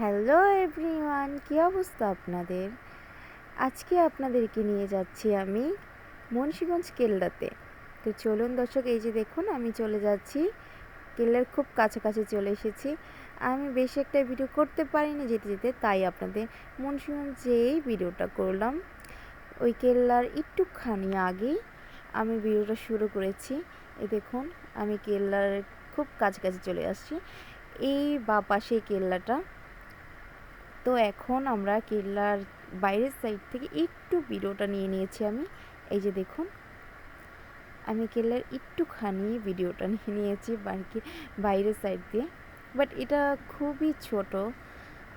Hello everyone কী অবস্থা আপনাদের? আজকে আপনাদেরকে নিয়ে যাচ্ছি আমি মুন্সিগঞ্জ কেল্লাতে। তো চলুন দর্শক, এই যে দেখুন, আমি চলে যাচ্ছি। কেল্লার খুব কাছাকাছি চলে এসেছি। আমি বেশি একটা ভিডিও করতে পারিনি যেতে যেতে, তাই আপনাদের মুন্সিগঞ্জ যেই ভিডিওটা করলাম। ওই কেল্লার একটুখানি আগেই আমি ভিডিওটা শুরু করেছি। এই দেখুন, আমি কেল্লার খুব কাছাকাছি চলে আসছি। এই বা পাশে কেল্লাটা। তো এখন আমরা কেল্লার বাইরের সাইড থেকে একটু ভিডিওটা নিয়ে নিয়েছি আমি। এই যে দেখুন, আমি কেল্লার একটুখানি ভিডিওটা নিয়ে নিয়েছি বাকি বাইরের সাইড দিয়ে। বাট এটা খুবই ছোট।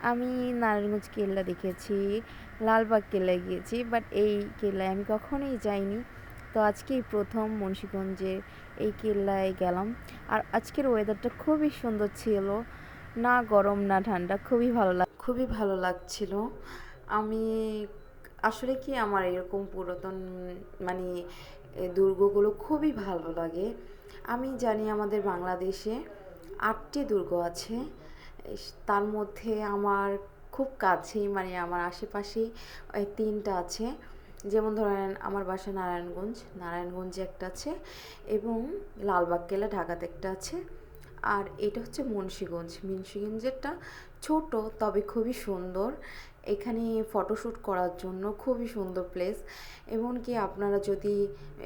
আমি নারায়ণগঞ্জ কেল্লা দেখেছি, লালবাগ কেল্লায় গিয়েছি বাট এই কেল্লায় আমি কখনোই যাইনি। তো আজকেই প্রথম মুন্সীগঞ্জে এই কেল্লায় গেলাম। আর আজকের ওয়েদারটা খুবই সুন্দর ছিল। না গরম, না ঠান্ডা, খুবই ভালো লাগ খুবই ভালো লাগছিল। আমি আসলে কি আমার এরকম পুরাতন মানে দুর্গগুলো খুবই ভালো লাগে। আমি জানি আমাদের বাংলাদেশে আটটি দুর্গ আছে। তার মধ্যে আমার খুব কাছেই মানে আমার আশেপাশেই তিনটা আছে। যেমন ধরেন আমার বাসা নারায়ণগঞ্জ। নারায়ণগঞ্জে একটা আছে এবং লালবাগ কেলা ঢাকাতে একটা আছে। আর এটা হচ্ছে মুন্সীগঞ্জ। মুন্সীগঞ্জেরটা ছোট, তবে খুবই সুন্দর। এখানে ফটোশ্যুট করার জন্য খুবই সুন্দর প্লেস এমনকি আপনারা যদি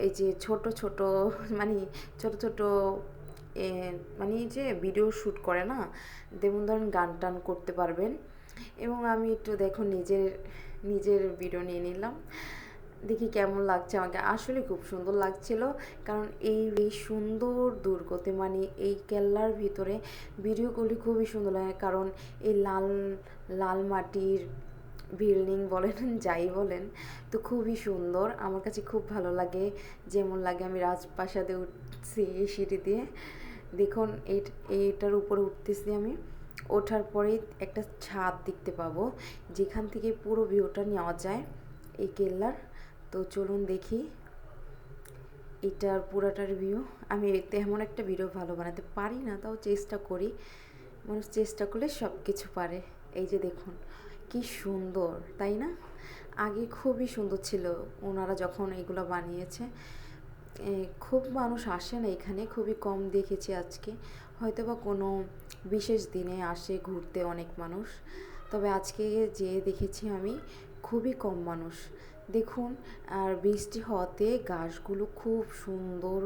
এই যে ছোট ছোট মানে ছোট ছোট মানে এই যে ভিডিও শ্যুট করে না, যেমন ধরেন গান টান করতে পারবেন। এবং আমি একটু দেখো নিজের নিজের ভিডিও নিয়ে নিলাম। দেখি কেমন লাগছে আমাকে। আসলে খুব সুন্দর লাগছিল, কারণ এই এই সুন্দর দুর্গতে মানে এই কেল্লার ভিতরে ভিডিওগুলি খুবই সুন্দর লাগে, কারণ এই লাল লাল মাটির বিল্ডিং বলেন, যাই বলেন, তো খুবই সুন্দর। আমার কাছে খুব ভালো লাগে, যেমন লাগে আমি রাজপ্রাসাদে উঠছি এই সিঁড়ি দিয়ে। দেখুন, এই, এইটার উপরে উঠতেছি আমি, ওঠার পরেই একটা ছাদ দেখতে পাবো, যেখান থেকে পুরো ভিউটা নেওয়া যায় এই কেল্লার। তো চলুন দেখি। এটার পুরাটার ভিউ আমি তেমন একটা ভিডিও ভালো বানাতে পারি না, তাও চেষ্টা করি। মানুষ চেষ্টা করলে সব কিছু পারে। এই যে দেখুন, কি সুন্দর, তাই না? আগে খুবই সুন্দর ছিল ওনারা যখন এগুলো বানিয়েছে। খুব মানুষ আসে না এখানে, খুবই কম দেখেছি আজকে। হয়তো বা কোনো বিশেষ দিনে আসে ঘুরতে অনেক মানুষ। তবে আজকে যে দেখেছি আমি, খুবই কম মানুষ। দেখুন, আর বৃষ্টি হওয়াতে গাছগুলো খুব সুন্দর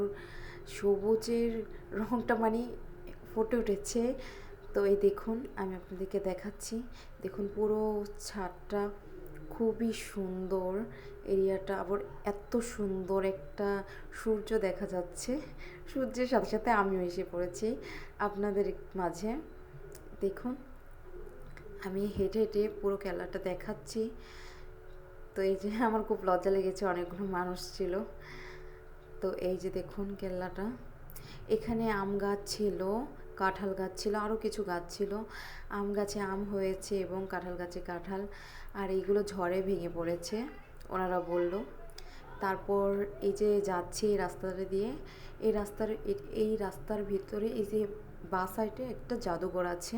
সবুজের রঙটা মানে ফুটে উঠেছে। তো এই দেখুন, আমি আপনাদেরকে দেখাচ্ছি। দেখুন, পুরো ছাদটা খুবই সুন্দর। এরিয়াটা আবার এত সুন্দর একটা সূর্য দেখা যাচ্ছে। সূর্যের সাথে সাথে আমিও এসে পড়েছি আপনাদের মাঝে। দেখুন, আমি হেঁটে হেঁটে পুরো খেলাটা দেখাচ্ছি। তো এই যে আমার খুব লজ্জা লেগেছে, অনেকগুলো মানুষ ছিল। তো এই যে দেখুন কেল্লাটা। এখানে আম গাছ ছিল, কাঁঠাল গাছ ছিল আরও কিছু গাছ ছিল। আম গাছে আম হয়েছে এবং কাঁঠাল গাছে কাঁঠাল। আর এইগুলো ঝড়ে ভেঙে পড়েছে, ওনারা বলল। তারপর এই যে যাচ্ছে এই রাস্তাটা দিয়ে, এই রাস্তার এই রাস্তার ভিতরে এই যে বা সাইডে একটা জাদুঘর আছে।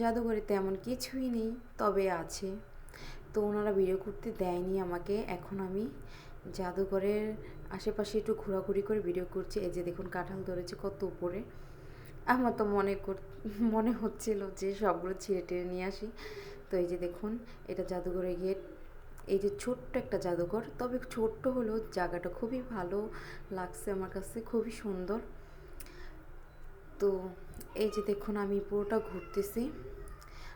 জাদুঘরে তেমন কিছুই নেই, তবে আছে। তো ওনারা ভিডিও করতে দেয়নি আমাকে। এখন আমি জাদুঘরের আশেপাশে একটু ঘোরাঘুরি করে ভিডিও করছি। এই যে দেখুন, কাঁঠাল ধরেছে কত উপরে। আমার তো মনে কর, মনে হচ্ছিল যে সবগুলো ছিঁড়ে টেনে নিয়ে আসি। তো এই যে দেখুন, এটা জাদুঘরে গিয়ে এই যে ছোট্ট একটা জাদুঘর। তবে ছোট্ট হলেও জায়গাটা খুবই ভালো লাগছে আমার কাছে, খুবই সুন্দর। তো এই যে দেখুন, আমি পুরোটা ঘুরতেছি।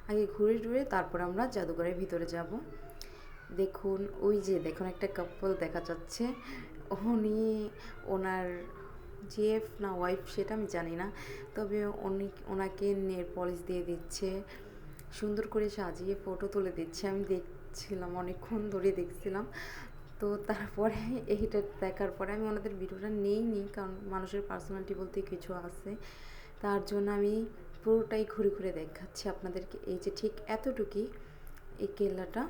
আগে ঘুরে ঘুরে তারপর আমরা জাদুঘরের ভিতরে যাব। দেখুন, ওই যে দেখুন একটা কাপল দেখা যাচ্ছে। উনি, ওনার জিএফ না ওয়াইফ সেটা আমি জানি না। তবে উনি, ওনাকে নেল পলিশ দিয়ে দিচ্ছে, সুন্দর করে সাজিয়ে ফটো তুলে দিচ্ছে। আমি দেখছিলাম, অনেকক্ষণ ধরে দেখছিলাম। তো তারপরে এইটা দেখার পরে আমি ওনাদের ভিডিওটা নেইনি, কারণ মানুষের পার্সোনালিটি বলতে কিছু আছে। তার জন্য আমি পুরোটাই ঘুরে ঘুরে দেখাচ্ছি আপনাদেরকে। এই যে ঠিক এতটুকুই এই কেল্লাটা।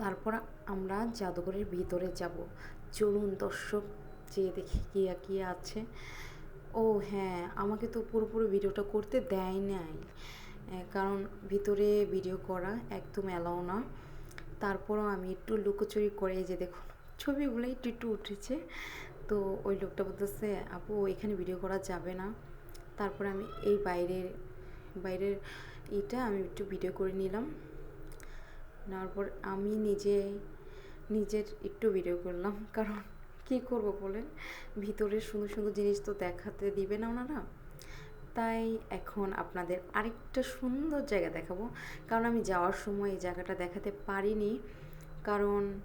তারপর আমরা জাদুঘরের ভিতরে যাব। চলুন দর্শক, যে দেখি কি কি আছে। ও হ্যাঁ আমাকে তো পুরোপুরি ভিডিওটা করতে দেয় নাই। কারণ ভিতরে ভিডিও করা একদম অ্যালাউ না। তারপরও আমি একটু লুকোচুরি করে যে দেখুন ছবিগুলো একটু একটু উঠেছে। তো ওই লোকটা বলতেছে, আপু, এখানে ভিডিও করা যাবে না। তারপরে আমি এই বাইরের বাইরের এটা আমি একটু ভিডিও করে নিলাম। নেওয়ার পর আমি নিজে, নিজের একটু ভিডিও করলাম। কারণ কী করব বলেন? ভিতরের সুন্দর সুন্দর জিনিস তো দেখাতে দিবে না ওনারা তাই এখন আপনাদের আরেকটা সুন্দর জায়গা দেখাবো। কারণ আমি যাওয়ার সময় এই জায়গাটা দেখাতে পারিনি। কারণ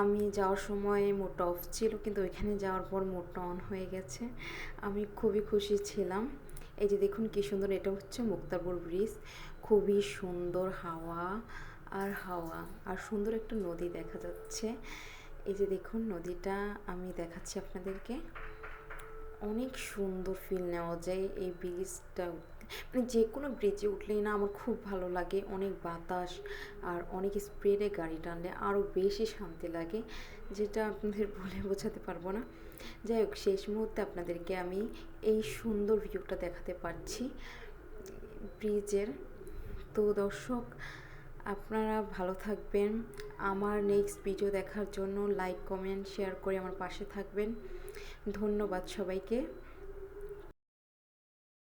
আমি যাওয়ার সময় মোডটা অফ ছিল, কিন্তু ওইখানে যাওয়ার পর মোডটা অন হয়ে গেছে। আমি খুবই খুশি ছিলাম। এই যে দেখুন কী সুন্দর, এটা হচ্ছে মুক্তারপুর ব্রিজ খুবই সুন্দর হাওয়া আর হাওয়া, আর সুন্দর একটা নদী দেখা যাচ্ছে। এই যে দেখুন নদীটা, আমি দেখাচ্ছি আপনাদেরকে। অনেক সুন্দর ফিল নেওয়া যায় এই ব্রিজটা মানে যে কোনো ব্রিজে উঠলেই না আমার খুব ভালো লাগে। অনেক বাতাস আর অনেক স্পিডে গাড়ি টানলে আরও বেশি শান্তি লাগে, যেটা আপনাদের বলে বোঝাতে পারব না। যাই হোক, শেষ মুহূর্তে আপনাদেরকে আমি এই সুন্দর ভিউটা দেখাতে পারছি ব্রিজের তো দর্শক, আপনারা ভালো থাকবেন। আমার নেক্সট ভিডিও দেখার জন্য লাইক কমেন্ট শেয়ার করে আমার পাশে থাকবেন। ধন্যবাদ সবাইকে।